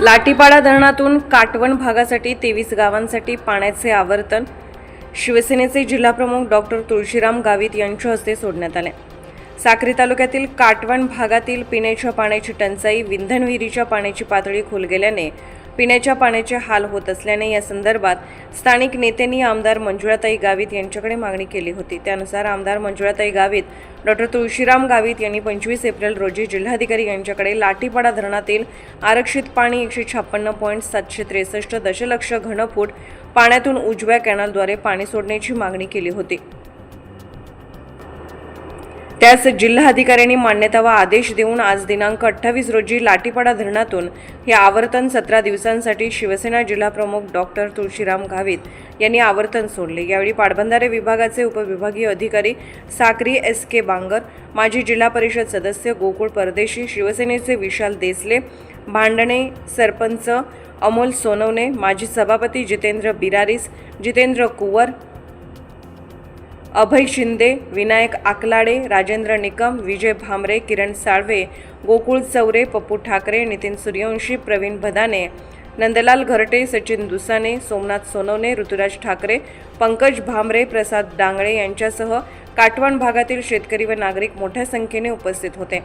लाटीपाडा धरणातून काटवण भागासाठी तेवीस गावांसाठी पाण्याचे आवर्तन. शिवसेनेचे जिल्हाप्रमुख डॉक्टर तुळशीराम गावित यांच्या हस्ते सोडण्यात आले. साक्री तालुक्यातील काटवण भागातील पिण्याच्या पाण्याची टंचाई विंधन विहिरीच्या पाण्याची पातळी खोल गेल्याने पिण्याच्या पाण्याचे हाल होत असल्याने या संदर्भात स्थानिक नेत्यांनी आमदार मंजुळाताई गावित यांच्याकडे मागणी केली होती. त्यानुसार आमदार मंजुळाताई गावित डॉक्टर तुळशीराम गावित यांनी पंचवीस एप्रिल रोजी जिल्हाधिकारी यांच्याकडे लाठीपाडा धरणातील आरक्षित पाणी एकशे छप्पन्न पॉईंट सातशे त्रेसष्ट दशलक्ष घनफूट पाण्यातून उजव्या कॅनलद्वारे पाणी सोडण्याची मागणी केली होती. त्यास जिल्हाधिकाऱ्यांनी मान्यता व आदेश देऊन आज दिनांक अठ्ठावीस रोजी लाटीपाडा धरणातून हे आवर्तन सतरा दिवसांसाठी शिवसेना जिल्हाप्रमुख डॉक्टर तुळशीराम गावित यांनी आवर्तन सोडले. यावेळी पाटबंधारे विभागाचे उपविभागीय अधिकारी साक्री एस के बांगर माजी जिल्हा परिषद सदस्य गोकुळ परदेशी शिवसेनेचे विशाल देसले भांडणे सरपंच अमोल सोनवणे माजी सभापती जितेंद्र बिरारीस जितेंद्र कुवर अभय शिंदे विनायक आकलाडे राजेंद्र निकम विजय भामरे किरण साळवे गोकुळ चौरे पप्पू ठाकरे नितीन सूर्यवंशी प्रवीण भदाने नंदलाल घरटे सचिन दुसाने सोमनाथ सोनवणे ऋतुराज ठाकरे पंकज भामरे प्रसाद डांगळे यांच्यासह काटवण भागातील शेतकरी व नागरिक मोठ्या संख्येने उपस्थित होते.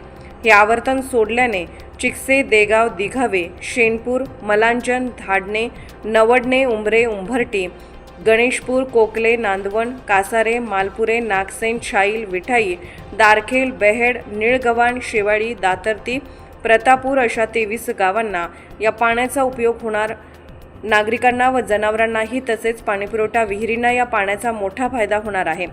हे आवर्तन सोडल्याने चिकसे देगाव दिघावे शेनपूर मलांजन धाडणे नवडणे उंबरे उंभरटी गणेशपूर कोकले नांदवण कासारे मालपुरे नागसेन शाईल विठाई दारखेल बेहेड निळगव्हाण शेवाळी दातर्ती प्रतापूर अशा तेवीस गावांना या पाण्याचा उपयोग होणार नागरिकांना व जनावरांनाही तसेच पाणीपुरवठा विहिरींना या पाण्याचा मोठा फायदा होणार आहे.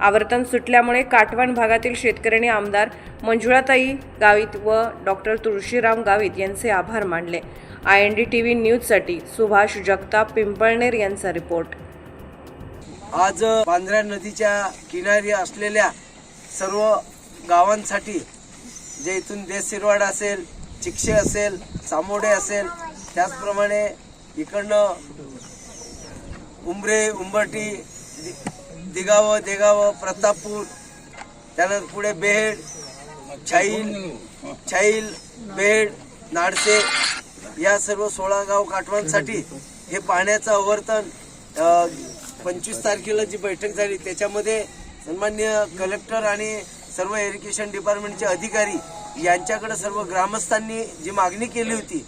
आवर्तन सुटल्यामुळे काटवण भागातील शेतकऱ्यांनी आमदार मंजुळाताई गावित व डॉक्टर तुळशीराम गावित यांचे आभार मानले. I N D T V न्यूजसाठी सुभाष जगताप पिंपळनेर यांचा रिपोर्ट. आज पांढऱ्या नदीच्या किनारी असलेल्या सर्व गावांसाठी जे इथून देसिरवाड असेल चिक्षे असेल सामोडे असेल त्याचप्रमाणे इकडनं उंबरे उंबरटी दि- दिगावं देगावं प्रतापपूर त्यानंतर पुढे बेहेड छाईल छाईल बेहेड नाडसे या सर्व सोळा गाव काठवांसाठी हे पाण्याचं आवर्तन पंचवीस तारखेला जी बैठक झाली त्याच्यामध्ये सन्मान्य कलेक्टर आणि सर्व इरिगेशन डिपार्टमेंटचे अधिकारी यांच्याकडे सर्व ग्रामस्थांनी जी मागणी केली होती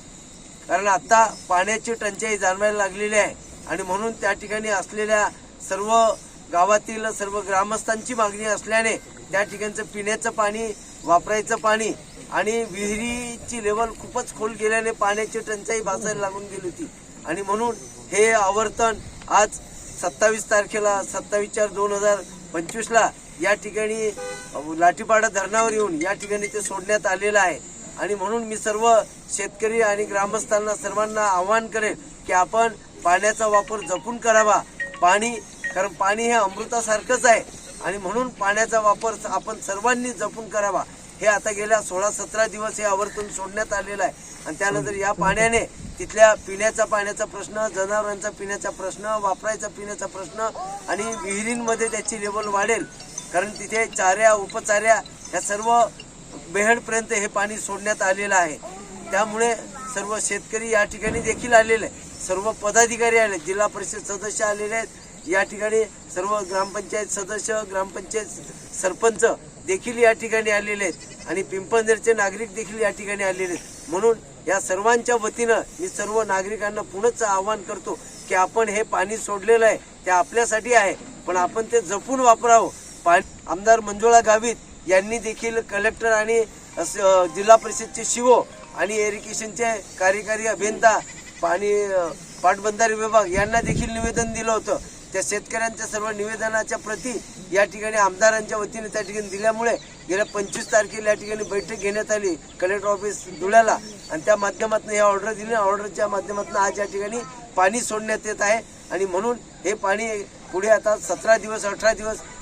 कारण आता पाण्याची टंचाई जाणवायला लागलेली आहे आणि म्हणून त्या ठिकाणी असलेल्या सर्व गावातील सर्व ग्रामस्थांची मागणी असल्याने त्या ठिकाणचं पिण्याचं पाणी वापरायचं पाणी आणि विहिरीची लेवल खूपच खोल गेल्याने पाण्याची टंचाई भासायला लागून गेली होती. आणि म्हणून हे आवर्तन आज सत्तावीस तारखेला सत्तावीस चार दोन हजार पंचवीसला या ठिकाणी लाठीपाडा धरणावर येऊन या ठिकाणी ते सोडण्यात आलेलं आहे. आणि म्हणून मी सर्व शेतकरी आणि ग्रामस्थांना सर्वांना आवाहन करेन की आपण पाण्याचा वापर जपून करावा. पाणी कारण पाणी हे अमृतासारखंच आहे. आणि म्हणून पाण्याचा वापर आपण सर्वांनी जपून करावा. हे आता गेल्या सोळा सतरा दिवस हे आवर्तून सोडण्यात आलेलं आहे. आणि त्यानंतर या पाण्याने तिथल्या पिण्याचा पाण्याचा प्रश्न जनावरांचा पिण्याचा प्रश्न वापरायचा पिण्याचा प्रश्न आणि विहिरींमध्ये त्याची लेवल वाढेल. कारण तिथे चाऱ्या उपचाऱ्या ह्या सर्व बेहडपर्यंत हे पाणी सोडण्यात आलेलं आहे. त्यामुळे सर्व शेतकरी या ठिकाणी देखील आलेले आहेत. सर्व पदाधिकारी आले जिल्हा परिषद सदस्य आलेले आहेत. या ठिकाणी सर्व ग्रामपंचायत सदस्य ग्रामपंचायत सरपंच देखील या ठिकाणी आलेले आहेत. आणि पिंपळनेरचे नागरिक देखील या ठिकाणी आलेले आहेत. म्हणून या सर्वांच्या वतीनं मी सर्व नागरिकांना पुनच आवाहन करतो की आपण हे पाणी सोडलेलं आहे ते आपल्यासाठी आहे पण आपण ते जपून वापरावं. पाणी आमदार मंजुळा गावित यांनी देखील कलेक्टर आणि जिल्हा परिषदचे शिवो आणि एरिकेशनचे कार्यकारी अभियंता पाणी पाटबंधारे विभाग यांना देखील निवेदन दिलं होतं. त्या शेतकऱ्यांच्या सर्व निवेदनाच्या प्रती या ठिकाणी आमदारांच्या वतीने त्या ठिकाणी दिल्यामुळे गेल्या पंचवीस तारखेला या ठिकाणी बैठक घेण्यात आली. कलेक्टर ऑफिस धुळ्याला. आणि त्या माध्यमातून हे ऑर्डर दिली. ऑर्डरच्या माध्यमातून आज या ठिकाणी पाणी सोडण्यात येत आहे. आणि म्हणून हे पाणी पुढे आता सतरा दिवस अठरा दिवस